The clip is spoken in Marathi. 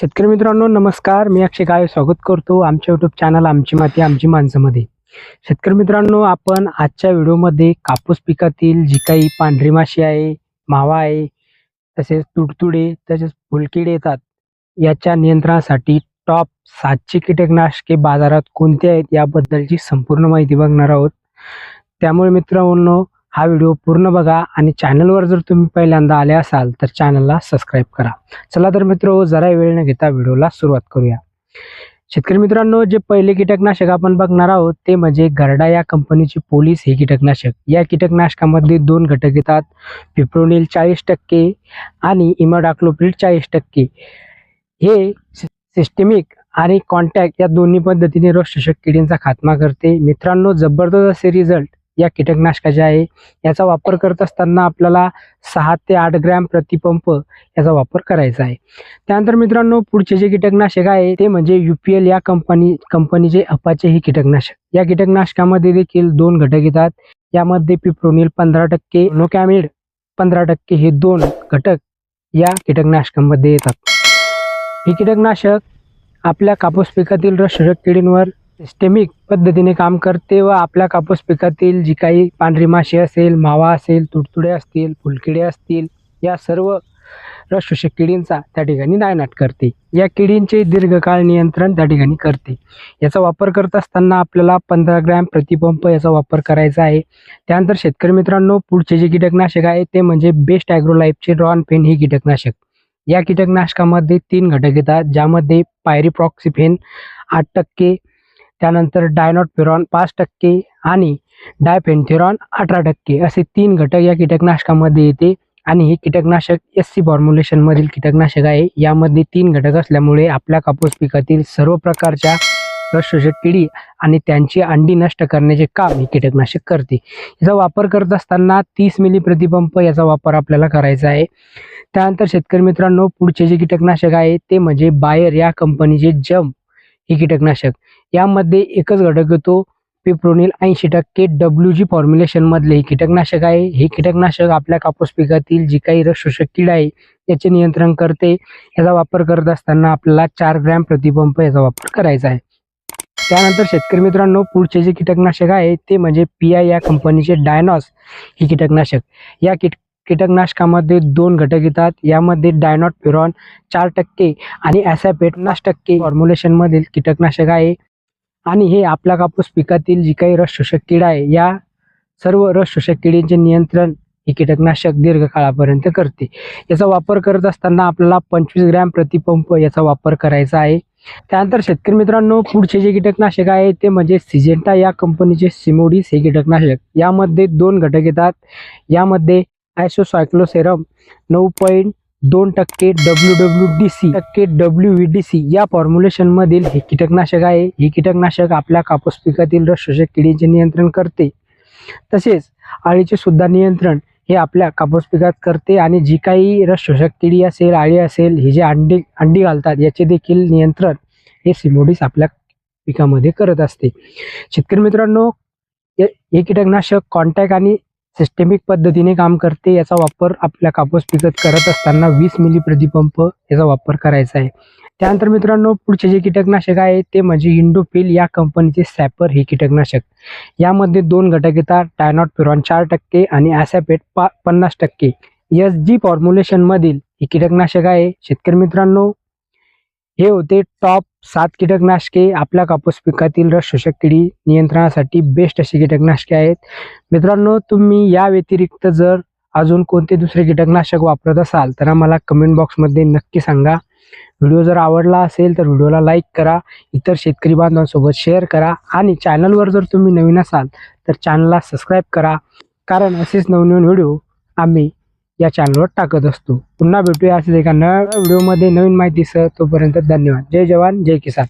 शेतकरी मित्रांनो नमस्कार. मी अक्षय गाय स्वागत करतो आमच्या युट्यूब चॅनल आमची माती आमची माणसामध्ये. शेतकरी मित्रांनो आपण आजच्या व्हिडिओमध्ये कापूस पिकातील जी काही पांढरी माशी आहे मावा आहे तसेच तुडतुडे तसेच फुलकिडे येतात याच्या नियंत्रणासाठी टॉप सातशे कीटकनाशके बाजारात कोणते आहेत याबद्दलची संपूर्ण माहिती बघणार आहोत. त्यामुळे मित्रांनो हा व्हिडिओ पूर्ण बघा आणि चॅनलवर जर तुम्ही पहिल्यांदा आले असाल तर चॅनलला सबस्क्राईब करा. चला तर मित्र जरा वेळ न घेता व्हिडिओला सुरुवात करूया. शेतकरी मित्रांनो जे पहिले कीटकनाशक आपण बघणार आहोत ते म्हणजे गरडा या कंपनीचे पोलीस हे कीटकनाशक. या कीटकनाशकामध्ये दोन घटक येतात पिप्रोनिल चाळीस टक्के आणि इमाडाक्लोप्रिड चाळीस टक्के. हे सिस्टेमिक आणि कॉन्टॅक्ट या दोन्ही पद्धतीने रोग किडींचा खात्मा करते. मित्रांनो जबरदस्त असे रिझल्ट या कीटकनाशकाचे आहे याचा वापर करत असताना आपल्याला सहा ते आठ ग्रॅम प्रतिपंप याचा वापर करायचा आहे. त्यानंतर मित्रांनो पुढचे जे कीटकनाशक आहे ते म्हणजे युपीएल या कंपनी कंपनीचे अपाचे हे कीटकनाशक. या कीटकनाशकामध्ये देखील दोन घटक येतात. यामध्ये पिप्रोनिल पंधरा टक्के नोकॅमिड पंधरा टक्के हे दोन घटक या कीटकनाशकामध्ये येतात. हे कीटकनाशक आपल्या कापूस पिकातील रसरक किडींवर सिस्टेमिक पद्धतीने काम करते व आपल्या कापूस पिकातील जी काही पांढरी माशी असेल मावा असेल तुडतुडे असतील फुलकिडे असतील या सर्व रसशोषक किडींचा त्या ठिकाणी नायनाट करते. या किडींचे दीर्घकाळ नियंत्रण त्या ठिकाणी करते. याचा वापर करत असताना आपल्याला पंधरा ग्रॅम प्रतिपंप याचा वापर करायचा आहे. त्यानंतर शेतकरी मित्रांनो पुढचे जे कीटकनाशक आहे ते म्हणजे बेस्ट ॲग्रोलाईफचे रॉन पेन हे कीटकनाशक. या कीटकनाशकामध्ये तीन घटक येतात ज्यामध्ये पायरीप्रॉक्सिफेन आठ टक्के त्यानंतर डायनॉट फिरॉन पाच टक्के आणि डायफेन्थेरॉन अठरा टक्के असे तीन घटक या कीटकनाशकामध्ये येते. आणि हे कीटकनाशक एस सी फॉर्म्युलेशनमधील कीटकनाशक आहे. यामध्ये तीन घटक असल्यामुळे आपल्या कापूस पिकातील सर्व प्रकारच्या रसशोषक किडी आणि त्यांची अंडी नष्ट करण्याचे काम हे कीटकनाशक करते. याचा वापर करत असताना तीस मिली प्रतिपंप याचा वापर आपल्याला करायचा आहे. त्यानंतर शेतकरी मित्रांनो पुढचे जे कीटकनाशक आहे ते म्हणजे बायर या कंपनीचे जम हे कीटकनाशक यामध्ये एकच घटक येतो पिप्रोनिल ऐंशी टक्के डब्ल्यू जी फॉर्म्युलेशनमधले हे कीटकनाशक आहे. हे कीटकनाशक आपल्या कापूस पिकातील जी काही रसशोषक कीड आहे याचे नियंत्रण करते. याचा वापर करत असताना आपल्याला चार ग्रॅम प्रतिपंप याचा वापर करायचा आहे. त्यानंतर शेतकरी मित्रांनो पुढचे जे कीटकनाशक आहे ते म्हणजे पी आय या कंपनीचे डायनॉस हे कीटकनाशक. या कीट कीटकनाशकामध्ये दोन घटक येतात. यामध्ये डायनॉट फिरॉन चार टक्के आणि ॲसॅपेट पन्नास टक्के फॉर्म्युलेशनमधील कीटकनाशक आहे. आणि हे आपला कापूस पिकातील जी काही रस शोषक कीड आहे या सर्व रस शोषक किडींचे नियंत्रण हे कीटकनाशक दीर्घकाळापर्यंत करते. याचा वापर करत असताना आपल्याला पंचवीस ग्रॅम प्रतिपंप याचा वापर करायचा आहे. त्यानंतर शेतकरी मित्रांनो पुढचे जे कीटकनाशक आहे ते म्हणजे सिजेंटा या कंपनीचे सिमोडीस हे कीटकनाशक. यामध्ये दोन घटक येतात. यामध्ये आयसोसायक्लोसेरम नऊ पॉईंट दोन टक्के डब्ल्यू डब्ल्यू डी सी टक्के डब्ल्यू व्ही डी सी या फॉर्म्युलेशनमधील हे कीटकनाशक आहे. हे कीटकनाशक आपल्या कापूस पिकातील रसशोषक किडीचे नियंत्रण करते. तसेच आळीचे सुद्धा नियंत्रण हे आपल्या कापूस पिकात करते आणि जी काही रसशोषक किडी असेल आळी असेल हे जे अंडी अंडी घालतात याचे देखील नियंत्रण हे सिमोडीस आपल्या पिकामध्ये करत असते. शेतकरी मित्रांनो हे कीटकनाशक कॉन्टॅक्ट आणि सिस्टेमिक पद्धतीने काम करते याचा वापर आपल्या कापूस पिकत करत असताना वीस मिली प्रतिपंप याचा वापर करायचा आहे. त्यानंतर मित्रांनो पुढचे जे कीटकनाशक आहे ते म्हणजे इंडोफिल या कंपनीचे सॅपर हे कीटकनाशक. यामध्ये दोन घटक येतात टायनॉट फिरॉन चार टक्के आणि ॲसॅपेट पा पन्नास टक्के. एस जी फॉर्म्युलेशनमधील हे कीटकनाशक आहे. शेतकरी मित्रांनो हे होते टॉप सात कीटकनाशके आपल्या कापूस पिकातील रस शोषक किडी नियंत्रणासाठी बेस्ट अशी कीटकनाशके आहेत. मित्रांनो तुम्ही या व्यतिरिक्त जर अजून कोणते दुसरे कीटकनाशक वापरत असाल तर आम्हाला कमेंट बॉक्समध्ये नक्की सांगा. व्हिडिओ जर आवडला असेल तर व्हिडिओला लाईक करा. इतर शेतकरी बांधवांसोबत शेअर करा. आणि चॅनलवर जर तुम्ही नवीन असाल तर चॅनलला सबस्क्राईब करा. कारण असेच नवनवीन व्हिडिओ आम्ही या चॅनलवर टाकत असतो. पुन्हा भेटूया असेच एका नव्या व्हिडिओमध्ये नवीन माहितीसह तोपर्यंत धन्यवाद. जय जवान जय किसान.